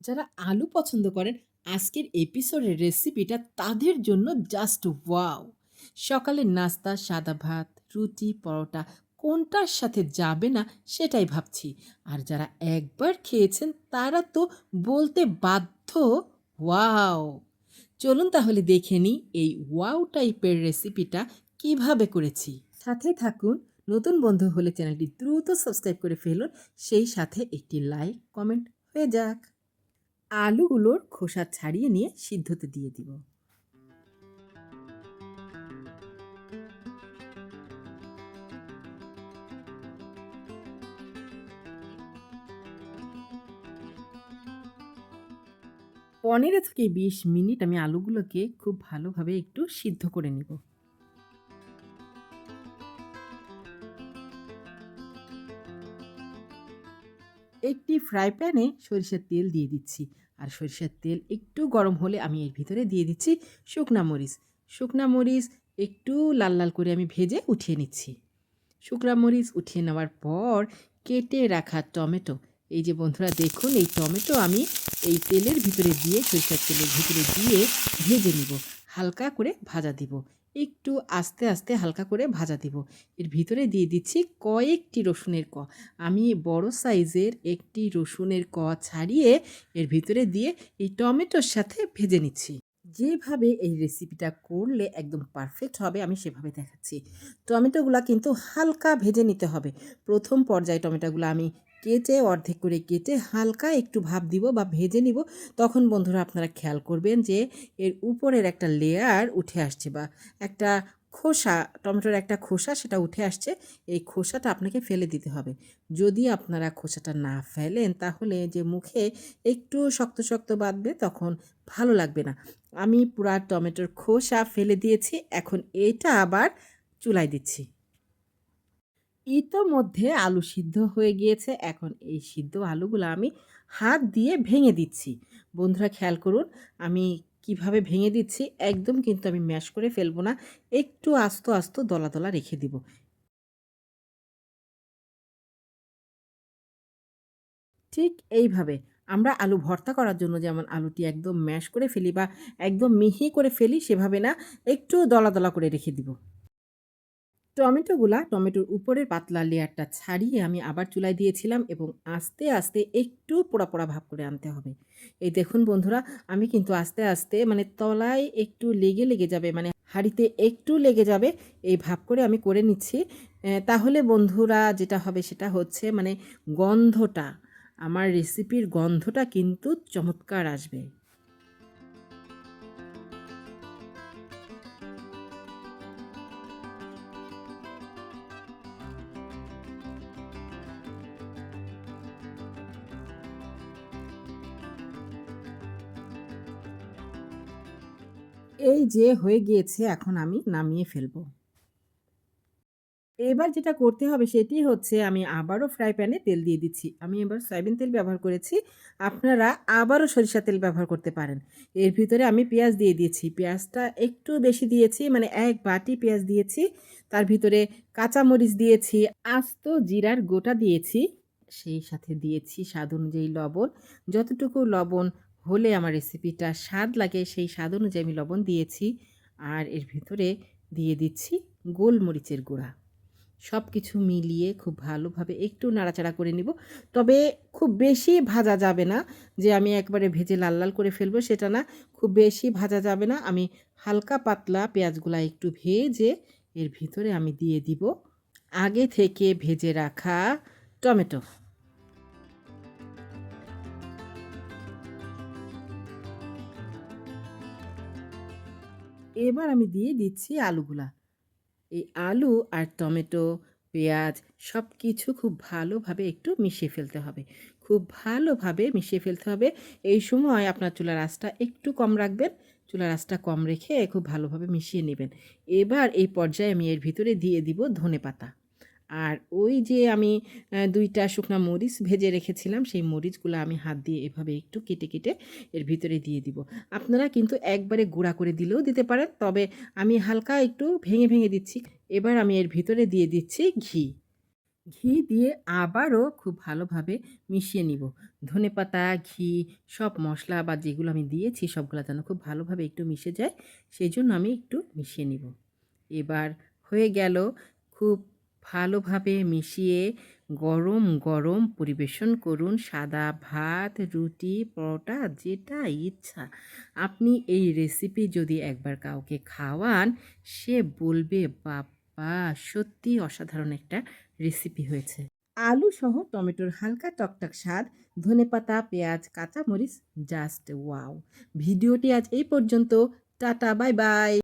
যারা আলু পছন্দ করেন, আজকের এপিসোডের রেসিপিটা তাদের জন্য জাস্ট ওয়াও সকালের নাস্তা, সাদা ভাত, রুটি, পরোটা, কোনটার সাথে যাবে না সেটাই ভাবছি। আর যারা একবার খেয়েছেন, তারা তো বলতে বাধ্য ওয়াও চলুন তাহলে দেখে নিই এই ওয়াও টাইপের রেসিপিটা কীভাবে করেছি। সাথে থাকুন, নতুন বন্ধু হলে চ্যানেলটি দ্রুত সাবস্ক্রাইব করে ফেলুন, সেই সাথে একটি লাইক কমেন্ট হয়ে যাক। আলুগুলোর খোসা ছাড়িয়ে নিয়ে সিদ্ধতে দিয়ে দিব। পনেরো থেকে বিশ মিনিট আমি আলুগুলোকে খুব ভালোভাবে একটু সিদ্ধ করে নিব। একটি ফ্রাই প্যানে সরিষার তেল দিয়ে দিচ্ছি। আর সরিষার তেল একটু গরম হলে আমি এর ভিতরে দিয়ে দিচ্ছি শুকনা মরিচ। শুকনা মরিচ একটু লাল লাল করে আমি ভেজে উঠিয়ে নিচ্ছি। শুকনা মরিচ উঠিয়ে নেওয়ার পর কেটে রাখা টমেটো। এই যে বন্ধুরা, দেখুন, এই টমেটো আমি এই তেলের ভিতরে দিয়ে সরিষার তেলের ভিতরে দিয়ে ভেজে নিব। হালকা করে ভাজা দিব। একটু আস্তে আস্তে হালকা করে ভাজা দিব। এর ভিতরে দিয়ে দিচ্ছি কয়েকটি রসুনের ক। আমি বড় সাইজের একটি রসুনের ক ছাড়িয়ে এর ভিতরে দিয়ে এই টমেটোর সাথে ভেজে নিচ্ছি। যেভাবে এই রেসিপিটা করলে একদম পারফেক্ট হবে, আমি সেভাবে দেখাচ্ছি। টমেটোগুলো কিন্তু হালকা ভেজে নিতে হবে। প্রথম পর্যায়ে টমেটোগুলো আমি কেটে, অর্ধেক করে কেটে হালকা একটু ভাপ দিব বা ভেজে নিব। তখন বন্ধুরা আপনারা খেয়াল করবেন যে এর উপরের একটা লেয়ার উঠে আসছে বা একটা খোসা, টমেটোর একটা খোসা সেটা উঠে আসছে। এই খোসাটা আপনাকে ফেলে দিতে হবে। যদি আপনারা খোসাটা না ফেলেন তাহলে যে মুখে একটু শক্ত শক্ত বাঁধবে তখন ভালো লাগবে না। আমি পুরা টমেটোর খোসা ফেলে দিয়েছি, এখন এটা আবার চুলায় দিচ্ছি। ইতোমধ্যে আলু সিদ্ধ হয়ে গিয়েছে। এখন এই সিদ্ধ আলুগুলো আমি হাত দিয়ে ভেঙে দিচ্ছি। বন্ধুরা খেয়াল করুন, আমি কীভাবে ভেঙে দিচ্ছি একদম কিন্তু আমি ম্যাশ করে ফেলব না। একটু আস্ত আস্ত দলা দলা রেখে দিব। ঠিক এইভাবে আমরা আলু ভর্তা করার জন্য যেমন আলুটি একদম ম্যাশ করে ফেলি বা একদম মিহি করে ফেলি সেভাবে না, একটু দলা দলা করে রেখে দিব। টমেটোগুলা টমেটোর উপরের পাতলা লেয়ারটা ছাড়িয়ে আমি আবার চুলায় দিয়েছিলাম এবং আস্তে আস্তে একটু পোড়া পোড়া ভাব করে আনতে হবে। এই দেখুন বন্ধুরা, আমি কিন্তু আস্তে আস্তে মানে তলায় একটু লেগে লেগে যাবে মানে হাঁড়িতে একটু লেগে যাবে, এই ভাব করে আমি করে নিচ্ছি। তাহলে বন্ধুরা যেটা হবে সেটা হচ্ছে মানে গন্ধটা, আমার রেসিপির গন্ধটা কিন্তু চমৎকার আসবে। এই যে হয়ে গিয়েছে, এখন আমি নামিয়ে ফেলব। এবার যেটা করতে হবে সেটি হচ্ছে আমি আবারও ফ্রাই প্যানে তেল দিয়ে দিচ্ছি। আমি এবার সয়াবিন তেল ব্যবহার করেছি। আপনারা আবারও সরিষা তেল ব্যবহার করতে পারেন। এর ভিতরে আমি পেঁয়াজ দিয়ে দিয়েছি। পেঁয়াজটা একটু বেশি দিয়েছি মানে এক বাটি পেঁয়াজ দিয়েছি। তার ভিতরে কাঁচামরিচ দিয়েছি, আস্ত জিরার গোটা দিয়েছি। সেই সাথে দিয়েছি স্বাদ অনুযায়ী লবণ। যতটুকু লবণ হলে আমার রেসিপিটা স্বাদ লাগে, সেই স্বাদ অনুযায়ী আমি লবণ দিয়েছি। আর এর ভিতরে দিয়ে দিচ্ছি গোলমরিচের গুঁড়া। সব কিছু মিলিয়ে খুব ভালোভাবে একটু নাড়াচাড়া করে নিব। তবে খুব বেশি ভাজা যাবে না। যে আমি একবারে ভেজে লাল লাল করে ফেলব সেটা না। খুব বেশি ভাজা যাবে না। আমি হালকা পাতলা পেঁয়াজগুলা একটু ভেজে এর ভিতরে আমি দিয়ে দিব। আগে থেকে ভেজে রাখা টমেটো। এবার আমি দিয়ে দিচ্ছি আলুগুলা। এই আলু আর টমেটো, পেঁয়াজ সব কিছু খুব ভালোভাবে একটু মিশিয়ে ফেলতে হবে। খুব ভালোভাবে মিশিয়ে ফেলতে হবে। এই সময় আপনার চুলার আঁচটা একটু কম রাখবেন। চুলার আঁচটা কম রেখে খুব ভালোভাবে মিশিয়ে নেবেন। এবার এই পর্যায়ে আমি এর ভিতরে দিয়ে দিব ধনে পাতা আর ওই যে আমি দুইটা শুকনো মরিচ ভেজে রেখেছিলাম, সেই মরিচগুলো আমি হাত দিয়ে এভাবে একটু কেটে কেটে এর ভিতরে দিয়ে দিব। আপনারা কিন্তু একবারে গুঁড়া করে দিলেও দিতে পারেন, তবে আমি হালকা একটু ভেঙে ভেঙে দিচ্ছি। এবার আমি এর ভিতরে দিয়ে দিচ্ছি ঘি। ঘি দিয়ে আবারও খুব ভালোভাবে মিশিয়ে নিব। ধনেপাতা, ঘি, সব মশলা বা যেগুলো আমি দিয়েছি, সবগুলো যেন খুব ভালোভাবে একটু মিশে যায়, সেই জন্য আমি একটু মিশিয়ে নিব। এবার হয়ে গেল খুব ভালোভাবে মিশিয়ে গরম গরম পরিবেশন করুন। সাদা ভাত, রুটি, পরোটা, যেটা ইচ্ছা। আপনি এই রেসিপি যদি একবার কাউকে খাওয়ান, সে বলবে বাবা সত্যি অসাধারণ একটা রেসিপি হয়েছে। আলু সহ টমেটোর হালকা টকটক স্বাদ, ধনেপাতা, পেঁয়াজ, কাঁচামরিচ জাস্ট ওয়াও ভিডিওটি আজ এই পর্যন্ত। Ta-ta, bye bye!